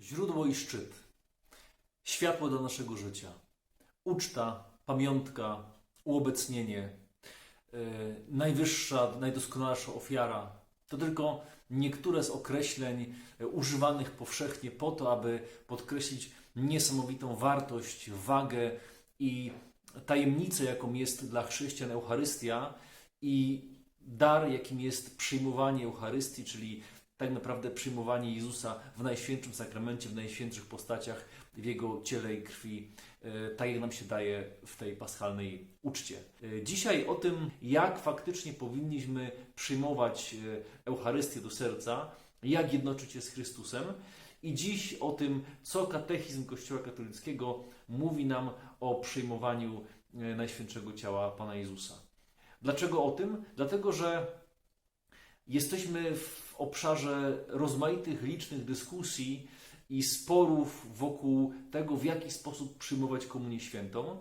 Źródło i szczyt. Światło do naszego życia. Uczta, pamiątka, uobecnienie. Yy, najwyższa, najdoskonalsza ofiara. To tylko niektóre z określeń e, używanych powszechnie po to, aby podkreślić niesamowitą wartość, wagę i tajemnicę, jaką jest dla chrześcijan Eucharystia i dar, jakim jest przyjmowanie Eucharystii, czyli tak naprawdę przyjmowanie Jezusa w Najświętszym Sakramencie, w najświętszych postaciach, w Jego ciele i krwi, e, tak jak nam się daje w tej paschalnej uczcie. E, Dzisiaj o tym, jak faktycznie powinniśmy przyjmować e, Eucharystię do serca, jak jednoczyć się z Chrystusem i dziś o tym, co katechizm Kościoła katolickiego mówi nam o przyjmowaniu Najświętszego Ciała Pana Jezusa. Dlaczego o tym? Dlatego, że jesteśmy w obszarze rozmaitych, licznych dyskusji i sporów wokół tego, w jaki sposób przyjmować Komunię Świętą.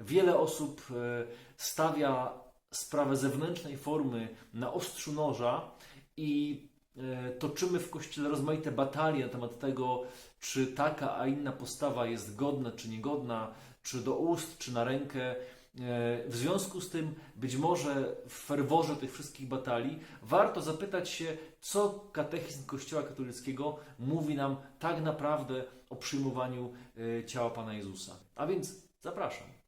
Wiele osób e, stawia sprawę zewnętrznej formy na ostrzu noża i e, toczymy w Kościele rozmaite batalie na temat tego, czy taka, a inna postawa jest godna, czy niegodna, czy do ust, czy na rękę. E, W związku z tym, być może w ferworze tych wszystkich batalii, warto zapytać się, co katechizm Kościoła katolickiego mówi nam tak naprawdę o przyjmowaniu e, ciała Pana Jezusa. A więc zapraszam.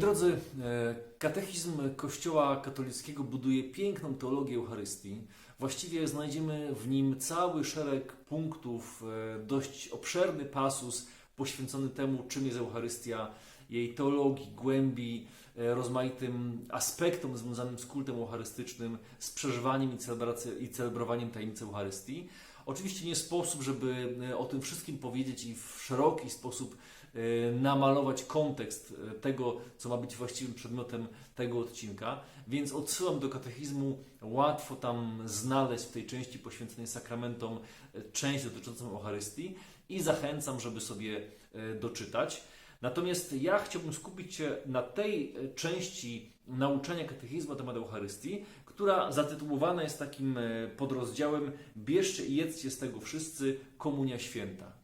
Drodzy, e, katechizm Kościoła katolickiego buduje piękną teologię Eucharystii. Właściwie znajdziemy w nim cały szereg punktów, e, dość obszerny pasus poświęcony temu, czym jest Eucharystia, jej teologii, głębi, e, rozmaitym aspektom związanym z kultem eucharystycznym, z przeżywaniem i, i celebrowaniem tajemnicy Eucharystii. Oczywiście nie sposób, żeby o tym wszystkim powiedzieć i w szeroki sposób namalować kontekst e, tego, co ma być właściwym przedmiotem tego odcinka, więc odsyłam do katechizmu. Łatwo tam znaleźć w tej części poświęconej sakramentom e, część dotyczącą Eucharystii i zachęcam, żeby sobie doczytać. Natomiast ja chciałbym skupić się na tej części nauczania katechizmu na temat Eucharystii, która zatytułowana jest takim podrozdziałem Bierzcie i jedzcie z tego wszyscy, Komunia Święta.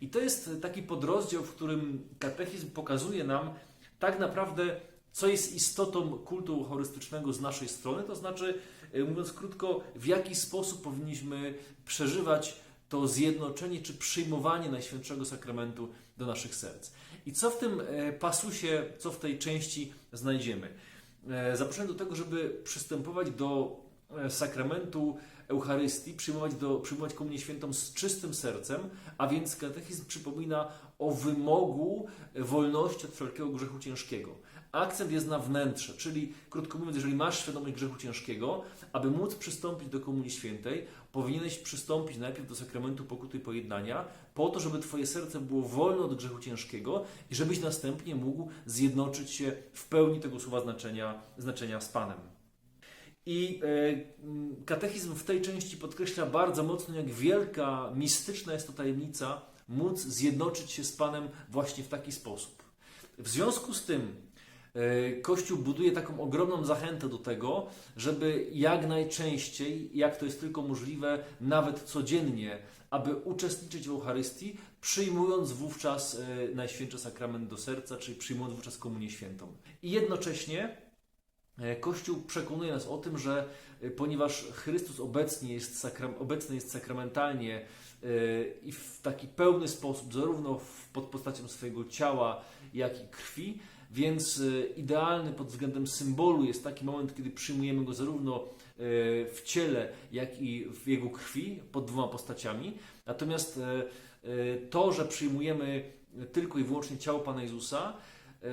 I to jest taki podrozdział, w którym katechizm pokazuje nam tak naprawdę, co jest istotą kultu eucharystycznego z naszej strony, to znaczy, e, mówiąc krótko, w jaki sposób powinniśmy przeżywać to zjednoczenie czy przyjmowanie Najświętszego Sakramentu do naszych serc. I co w tym e, pasusie, co w tej części znajdziemy? E, Zapraszam do tego, żeby przystępować do sakramentu Eucharystii, przyjmować, do, przyjmować Komunię Świętą z czystym sercem, a więc katechizm przypomina o wymogu wolności od wszelkiego grzechu ciężkiego. Akcent jest na wnętrze, czyli krótko mówiąc, jeżeli masz świadomość grzechu ciężkiego, aby móc przystąpić do Komunii Świętej, powinieneś przystąpić najpierw do sakramentu pokuty i pojednania, po to, żeby Twoje serce było wolne od grzechu ciężkiego i żebyś następnie mógł zjednoczyć się w pełni tego słowa znaczenia, znaczenia z Panem. I e, m, katechizm w tej części podkreśla bardzo mocno, jak wielka, mistyczna jest to tajemnica, móc zjednoczyć się z Panem właśnie w taki sposób. W związku z tym e, Kościół buduje taką ogromną zachętę do tego, żeby jak najczęściej, jak to jest tylko możliwe, nawet codziennie, aby uczestniczyć w Eucharystii, przyjmując wówczas e, Najświętszy Sakrament do serca, czyli przyjmując wówczas Komunię Świętą. I jednocześnie Kościół przekonuje nas o tym, że e, ponieważ Chrystus obecnie jest sakram, obecny jest sakramentalnie e, i w taki pełny sposób, zarówno pod postacią swojego ciała, jak i krwi, więc e, idealny pod względem symbolu jest taki moment, kiedy przyjmujemy go zarówno e, w ciele, jak i w jego krwi, pod dwoma postaciami. Natomiast e, e, to, że przyjmujemy tylko i wyłącznie ciało Pana Jezusa, e,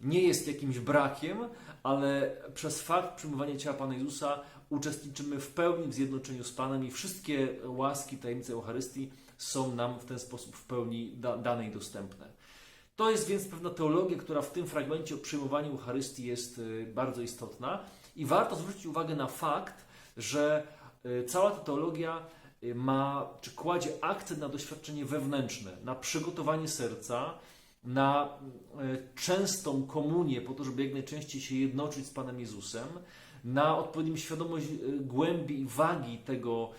nie jest jakimś brakiem, ale przez fakt przyjmowania ciała Pana Jezusa uczestniczymy w pełni w zjednoczeniu z Panem i wszystkie łaski, tajemnice Eucharystii są nam w ten sposób w pełni da, dane i dostępne. To jest więc pewna teologia, która w tym fragmencie o przyjmowaniu Eucharystii jest y, bardzo istotna i warto zwrócić uwagę na fakt, że y, cała ta teologia y, ma, czy kładzie akcent na doświadczenie wewnętrzne, na przygotowanie serca, na y, częstą komunię po to, żeby jak najczęściej się jednoczyć z Panem Jezusem, na odpowiednią świadomość y, głębi i wagi tego,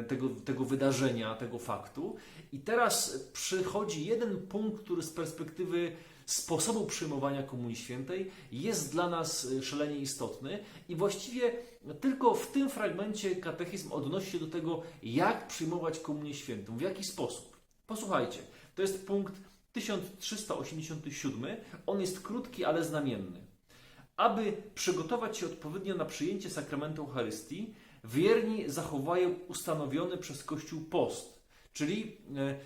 y, tego, tego wydarzenia, tego faktu. I teraz przychodzi jeden punkt, który z perspektywy sposobu przyjmowania Komunii Świętej jest dla nas szalenie istotny i właściwie tylko w tym fragmencie katechizm odnosi się do tego, jak przyjmować Komunię Świętą, w jaki sposób. Posłuchajcie, to jest punkt 1387, on jest krótki, ale znamienny. Aby przygotować się odpowiednio na przyjęcie sakramentu Eucharystii, wierni zachowają ustanowiony przez Kościół post, czyli e,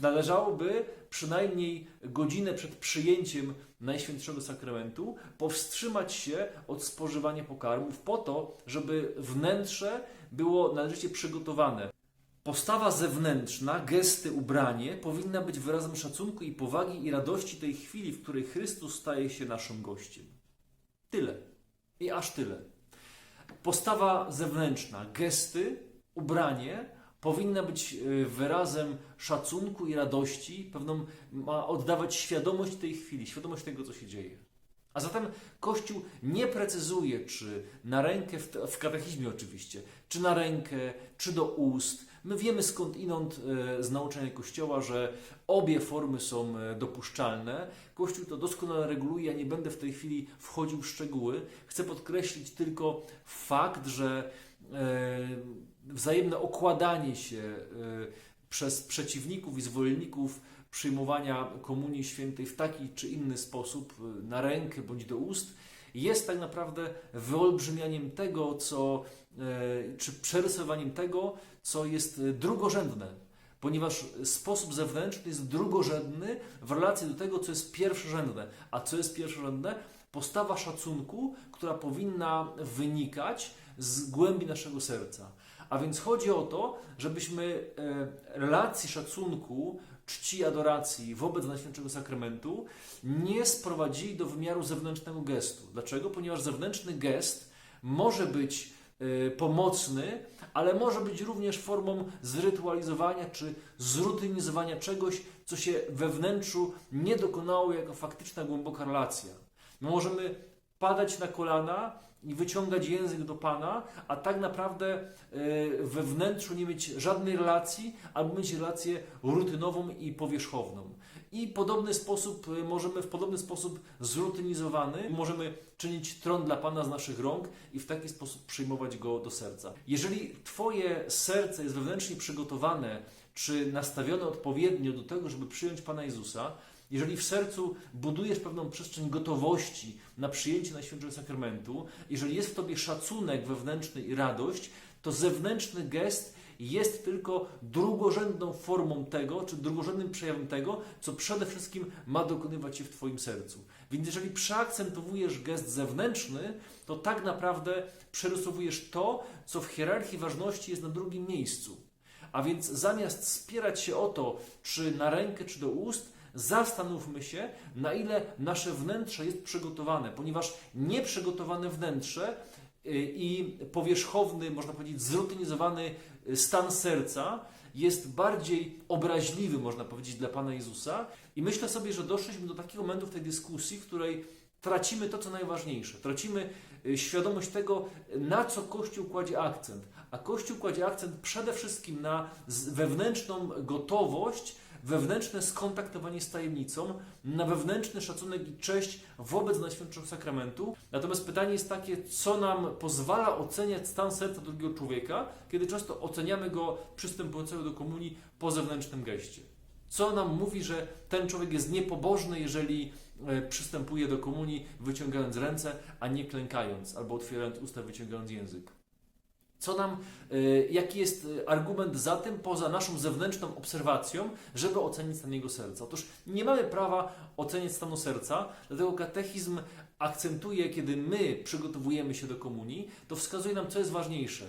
należałoby przynajmniej godzinę przed przyjęciem Najświętszego Sakramentu powstrzymać się od spożywania pokarmów po to, żeby wnętrze było należycie przygotowane. Postawa zewnętrzna, gesty, ubranie powinna być wyrazem szacunku i powagi i radości tej chwili, w której Chrystus staje się naszym gościem. Tyle. I aż tyle. Postawa zewnętrzna, gesty, ubranie powinna być y, wyrazem szacunku i radości, pewną ma oddawać świadomość tej chwili, świadomość tego, co się dzieje. A zatem Kościół nie precyzuje, czy na rękę, w katechizmie oczywiście, czy na rękę, czy do ust. My wiemy skąd inąd e, z nauczania Kościoła, że obie formy są e, dopuszczalne. Kościół to doskonale reguluje, ja nie będę w tej chwili wchodził w szczegóły. Chcę podkreślić tylko fakt, że e, wzajemne okładanie się przez przeciwników i zwolenników przyjmowania Komunii Świętej w taki czy inny sposób, na rękę bądź do ust, jest tak naprawdę wyolbrzymianiem tego, co, czy przerysowaniem tego, co jest e, drugorzędne. Ponieważ sposób zewnętrzny jest drugorzędny w relacji do tego, co jest pierwszorzędne. A co jest pierwszorzędne? Postawa szacunku, która powinna wynikać z głębi naszego serca. A więc chodzi o to, żebyśmy e, relacji szacunku, czci, adoracji wobec Najświętszego Sakramentu nie sprowadzili do wymiaru zewnętrznego gestu. Dlaczego? Ponieważ zewnętrzny gest może być e, pomocny, ale może być również formą zrytualizowania czy zrutynizowania czegoś, co się we wnętrzu nie dokonało jako faktyczna, głęboka relacja. My możemy padać na kolana i wyciągać język do Pana, a tak naprawdę e, we wnętrzu nie mieć żadnej relacji, albo mieć relację rutynową i powierzchowną. I podobny sposób e, możemy w podobny sposób zrutynizowany możemy czynić tron dla Pana z naszych rąk i w taki sposób przyjmować go do serca. Jeżeli Twoje serce jest wewnętrznie przygotowane czy nastawione odpowiednio do tego, żeby przyjąć Pana Jezusa, jeżeli w sercu budujesz pewną przestrzeń gotowości na przyjęcie Najświętszego Sakramentu, jeżeli jest w Tobie szacunek wewnętrzny i radość, to zewnętrzny gest jest tylko drugorzędną formą tego, czy drugorzędnym przejawem tego, co przede wszystkim ma dokonywać się w Twoim sercu. Więc jeżeli przeakcentowujesz gest zewnętrzny, to tak naprawdę przerysowujesz to, co w hierarchii ważności jest na drugim miejscu. A więc zamiast spierać się o to, czy na rękę, czy do ust, zastanówmy się, na ile nasze wnętrze jest przygotowane, ponieważ nieprzygotowane wnętrze i powierzchowny, można powiedzieć, zrutynizowany y, stan serca jest bardziej obraźliwy, można powiedzieć, dla Pana Jezusa. I myślę sobie, że doszliśmy do takiego momentu w tej dyskusji, w której tracimy to, co najważniejsze. Tracimy y, świadomość tego, na co Kościół kładzie akcent. A Kościół kładzie akcent przede wszystkim na wewnętrzną gotowość wewnętrzne skontaktowanie z tajemnicą, na wewnętrzny szacunek i cześć wobec Najświętszego Sakramentu. Natomiast pytanie jest takie, co nam pozwala oceniać stan serca drugiego człowieka, kiedy często oceniamy go przystępującego do komunii po zewnętrznym geście. Co nam mówi, że ten człowiek jest niepobożny, jeżeli e, przystępuje do komunii wyciągając ręce, a nie klękając, albo otwierając usta, wyciągając język. Co nam, y, jaki jest y, argument za tym, poza naszą zewnętrzną obserwacją, żeby ocenić stan jego serca? Otóż nie mamy prawa oceniać stanu serca, dlatego katechizm akcentuje, kiedy my przygotowujemy się do komunii, to wskazuje nam, co jest ważniejsze.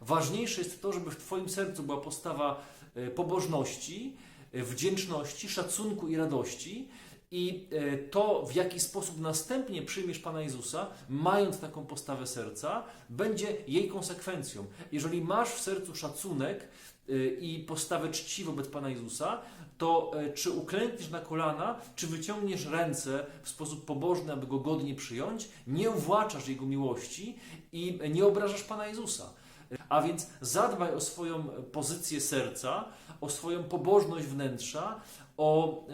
Ważniejsze jest to, żeby w Twoim sercu była postawa y, pobożności, wdzięczności, szacunku i radości. I e, to, w jaki sposób następnie przyjmiesz Pana Jezusa, mając taką postawę serca, będzie jej konsekwencją. Jeżeli masz w sercu szacunek e, i postawę czci wobec Pana Jezusa, to e, czy uklękniesz na kolana, czy wyciągniesz ręce w sposób pobożny, aby go godnie przyjąć, nie uwłaczasz Jego miłości i nie obrażasz Pana Jezusa. A więc zadbaj o swoją pozycję serca, o swoją pobożność wnętrza, o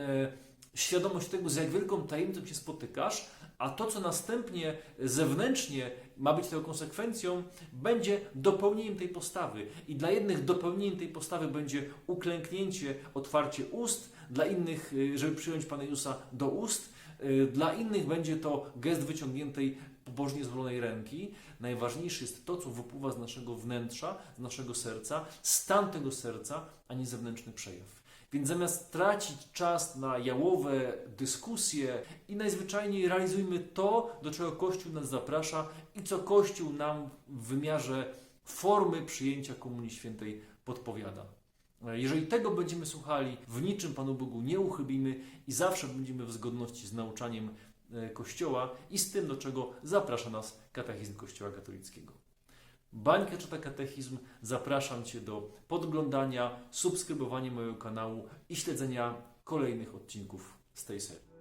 świadomość tego, z jak wielką tajemnicą się spotykasz, a to, co następnie zewnętrznie ma być tego konsekwencją, będzie dopełnieniem tej postawy. I dla jednych dopełnieniem tej postawy będzie uklęknięcie, otwarcie ust, dla innych, y, żeby przyjąć Pana Jezusa do ust, y, dla innych będzie to gest wyciągniętej, pobożnie złożonej ręki. Najważniejsze jest to, co wypływa z naszego wnętrza, z naszego serca, stan tego serca, a nie zewnętrzny przejaw. Więc zamiast tracić czas na jałowe dyskusje i najzwyczajniej realizujmy to, do czego Kościół nas zaprasza i co Kościół nam w wymiarze formy przyjęcia Komunii Świętej podpowiada. Jeżeli tego będziemy słuchali, w niczym Panu Bogu nie uchybimy i zawsze będziemy w zgodności z nauczaniem e, Kościoła i z tym, do czego zaprasza nas katechizm Kościoła katolickiego. Bańka czyta katechizm. Zapraszam Cię do podglądania, subskrybowania mojego kanału i śledzenia kolejnych odcinków z tej serii.